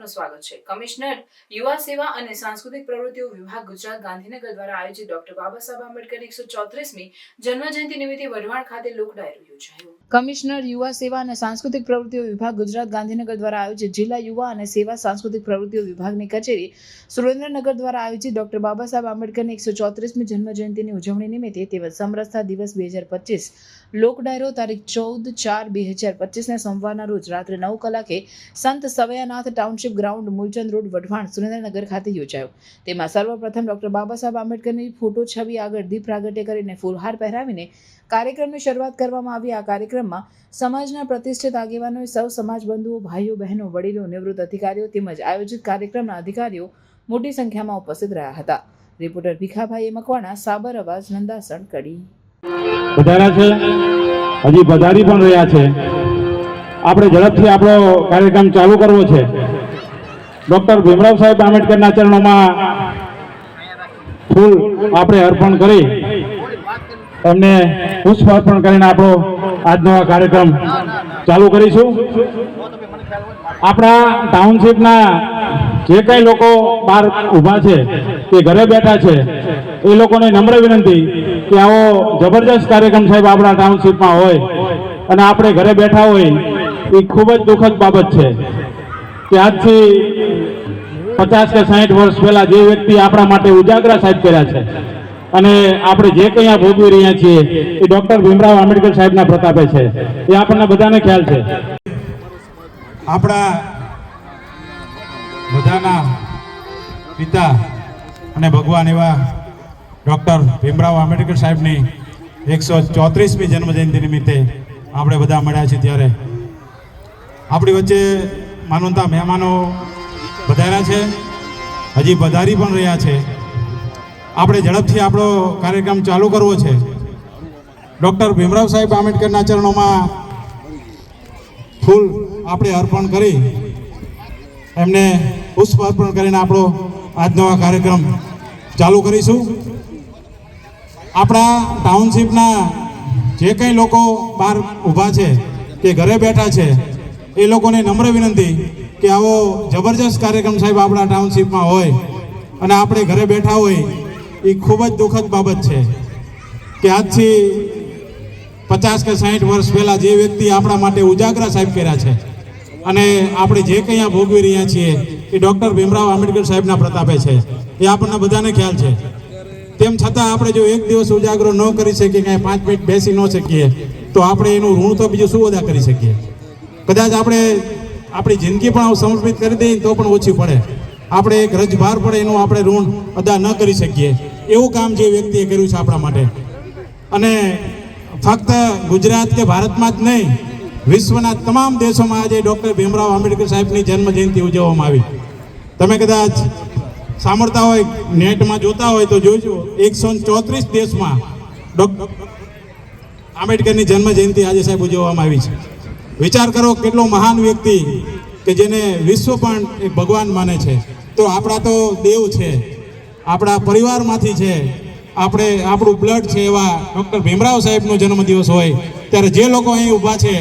આપનું સ્વાગત છે. કમિશનર, યુવા સેવા અને સાંસ્કૃતિક પ્રવૃત્તિઓ વિભાગ ગુજરાત ગાંધીનગર દ્વારા આયોજિત ડોક્ટર બાબા સાહેબ આંબેડકર એકસો ચોત્રીસમી જન્મજયંતિ નિમિત્તે વઢવાણ ખાતે લોક ડાયરો યોજાયો. કમિશનર, યુવા સેવા અને સાંસ્કૃતિક પ્રવૃત્તિઓ વિભાગ ગુજરાત ગાંધીનગર દ્વારા આયોજિત જિલ્લા યુવા અને સેવા સાંસ્કૃતિક પ્રવૃત્તિઓ વિભાગની કચેરી સુરેન્દ્રનગર દ્વારા આયોજિત ડોક્ટર બાબા સાહેબ આંબેડકરની એકસો ચોત્રીસમી જન્મજયંતિની ઉજવણી નિમિત્તે તેમજ સમરસતા દિવસ બે હજાર પચીસ, લોક ડાયરો તારીખ ચૌદ ચાર બે હજાર પચીસને સોમવારના રોજ રાત્રે નવ કલાકે સંત Savyanath township ground Moolchand road Wadhwan Surendranagar ખાતે યોજાયો. તેમાં સર્વપ્રથમ ડોક્ટર બાબા સાહેબ આંબેડકરની ફોટો, છબી આગળ દીપ પ્રાગટ્ય કરીને ફૂલહાર પહેરાવીને કાર્યક્રમની શરૂઆત કરવામાં આવી. આ કાર્યક્રમમાં સમાજના પ્રતિષ્ઠિત આગેવાનોએ સૌ સમાજ બંધુઓ, ભાઈઓ, બહેનો, વડીલો, નિવૃત્ત અધિકારીઓ તેમજ આયોજિત કાર્યક્રમના અધિકારીઓ મોટી સંખ્યામાં ઉપસ્થિત રહ્યા હતા. રિપોર્ટર ભીખાભાઈ મકવાણા, સાબર અવાજ, નંદાસણ, કડી. વધાર્યા છે? હજી વધારી પણ રહ્યા છે. આપણે ઝડપથી આપણો કાર્યક્રમ ચાલુ કરવો છે. ડૉક્ટર ભીમરાવ સાહેબ આંબેડકરના ચરણોમાં ફૂલ આપણે અર્પણ કરી. એમને પુષ્પ અર્પણ કરીને આપણો આજનો આ કાર્યક્રમ ચાલુ કરીશું. આપણા ટાઉનશીપના જે કઈ લોકો બહાર ઊભા છે, કે ઘરે બેઠા છે, એ લોકોને નમ્ર વિનંતી કે આવો જબરજસ્ત કાર્યક્રમ સાહેબ આપણા ટાઉનશીપમાં હોય અને આપણે ઘરે બેઠા હોય, એ ખૂબ જ દુઃખદ બાબત છે કે આજથી પચાસ કે સાહીઠ વર્ષ પહેલા જે વ્યક્તિ આપણા માટે ઉજાગરા સાહેબ કર્યા છે, અને આપણે જે કંઈ આ ભોગવી રહ્યા છીએ, એ ડૉક્ટર ભીમરાવ આંબેડકર સાહેબના પ્રતાપે છે. એ આપણને બધાને ખ્યાલ છે. આપણા બધાના પિતા અને ભગવાન એવા ડૉક્ટર ભીમરાવ આંબેડકર સાહેબની એકસો ચોત્રીસમી જન્મજયંતિ નિમિત્તે આપણે બધા મળ્યા છીએ ત્યારે. આપણી વચ્ચે માનવતા મહેમાનો વધાર્યા છે. હજી પધારી પણ રહ્યા છે. આપણે ઝડપથી આપણો કાર્યક્રમ ચાલુ કરવો છે. ડૉક્ટર ભીમરાવ સાહેબ આંબેડકરના ચરણોમાં ફૂલ આપણે અર્પણ કરી, એમને પુષ્પ અર્પણ કરીને આપણો આજનો આ કાર્યક્રમ ચાલુ કરીશું. આપણા ટાઉનશીપના જે કંઈ લોકો બહાર ઊભા છે કે ઘરે બેઠા છે, એ લોકોને નમ્ર વિનંતી કે આવો જબરજસ્ત કાર્યક્રમ સાહેબ આપણા ટાઉનશીપમાં હોય અને આપણે ઘરે બેઠા હોય એ ખૂબ જ દુઃખદ બાબત છે કે આજથી પચાસ કે સાહીઠ વર્ષ પહેલાં જે વ્યક્તિ આપણા માટે ઉજાગરા સાહેબ કર્યા છે અને આપણે જે કંઈ આ ભોગવી રહ્યા છીએ, એ ડૉક્ટર ભીમરાવ આંબેડકર સાહેબના પ્રતાપે છે. એ આપણને બધાને ખ્યાલ છે. તેમ છતાં આપણે જો એક દિવસ ઉજાગરો ન કરી શકીએ, કાંઈ પાંચ મિનિટ બેસી ન શકીએ, તો આપણે એનું ઋણ તો બીજું શું અદા કરી શકીએ? કદાચ આપણે આપણી જિંદગી પણ સમર્પિત કરી દઈએ તો પણ ઓછી પડે. આપણે એક રજભાર પડે એનું આપણે ઋણ અદા ન કરી શકીએ. એવું કામ જે વ્યક્તિએ કર્યું છે આપણા માટે. અને ફક્ત ગુજરાત કે ભારતમાં જ નહીં, વિશ્વના તમામ દેશોમાં આજે ડૉક્ટર ભીમરાવ આંબેડકર સાહેબની જન્મ જયંતિ ઉજવવામાં આવી. તમે કદાચ સાંભળતા હોય, નેટમાં જોતા હોય તો જોજો, એકસો ચોત્રીસ દેશમાં ડૉક્ટર આંબેડકરની જન્મ જયંતિ આજે સાહેબ ઉજવવામાં આવી છે. વિચાર કરો કેટલો મહાન વ્યક્તિ કે જેને વિશ્વ પણ ભગવાન માને છે. તો આપણા તો દેવ છે, આપણા પરિવારમાંથી છે, આપણે, આપણું બ્લડ છે એવા ડૉક્ટર ભીમરાવ સાહેબનો જન્મદિવસ હોય, ત્યારે જે લોકો અહીં ઊભા છે,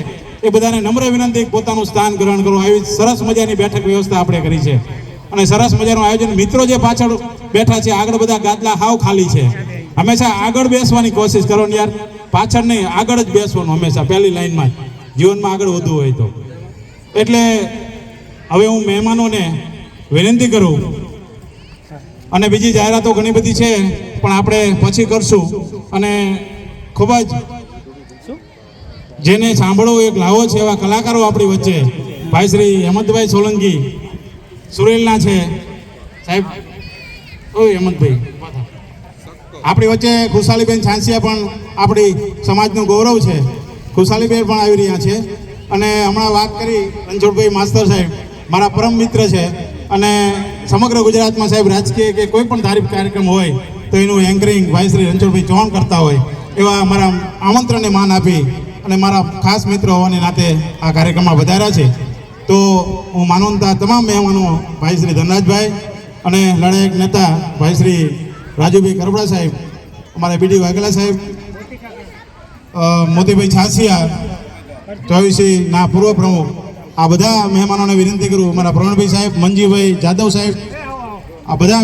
એ બધાને નમ્ર વિનંતી પોતાનું સ્થાન ગ્રહણ કરો. આવી સરસ મજાની બેઠક વ્યવસ્થા આપણે કરી છે. અને સરસ મજાનું આયોજન. મિત્રો જે પાછળ બેઠા છે, આગળ બધા ગાદલા હાવ ખાલી છે. હંમેશા આગળ બેસવાની કોશિશ કરો ને યાર. પાછળ નહીં, આગળ જ બેસવાનું હંમેશા, પહેલી લાઈનમાં જીવનમાં આગળ વધવું હોય તો. એટલે હવે હું મહેમાનોને વિનંતી કરું. અને બીજી જાહેરાતો ઘણી બધી છે, પણ આપણે પછી કરશું. અને ખૂબ જ જેને સાંભળવું એક લાવો છે, એવા કલાકારો આપણી વચ્ચે. ભાઈ શ્રી હેમંતભાઈ સોલંકી, સુરેલના છે. સાહેબ ઓ હેમંતભાઈ. આપણી વચ્ચે ખુશાલીબેન છાંસિયા પણ આપણી સમાજનું ગૌરવ છે. ખુશાલીબેન પણ આવી રહ્યા છે. અને હમણાં વાત કરી રણછોડભાઈ માસ્તર સાહેબ, મારા પરમ મિત્ર છે. અને સમગ્ર ગુજરાતમાં સાહેબ રાજકીય કે કોઈ પણ ધાર્મિક કાર્યક્રમ હોય, તો એનું એન્કરિંગ ભાઈ શ્રી રણછોડભાઈ ચૌહાણ કરતા હોય, એવા મારા આમંત્રણને માન આપી અને મારા ખાસ મિત્ર હોવાને નાતે આ કાર્યક્રમમાં વધાર્યા છે. તો હું માનવતા તમામ મહેમાનો ભાઈ શ્રી ધનરાજભાઈ અને લડાયક નેતા ભાઈ શ્રી રાજુભાઈ કરબડા સાહેબ, અમારા બીડી વાઘેલા સાહેબ મોતીભાઈ છાસિયા ચોવીસી ના પૂર્વ પ્રમુખ. આ બધા મહેમાનોને વિનંતી કરું મારા પ્રવીણભાઈ સાહેબ, મંજીભાઈ જાદવ સાહેબ, આ બધા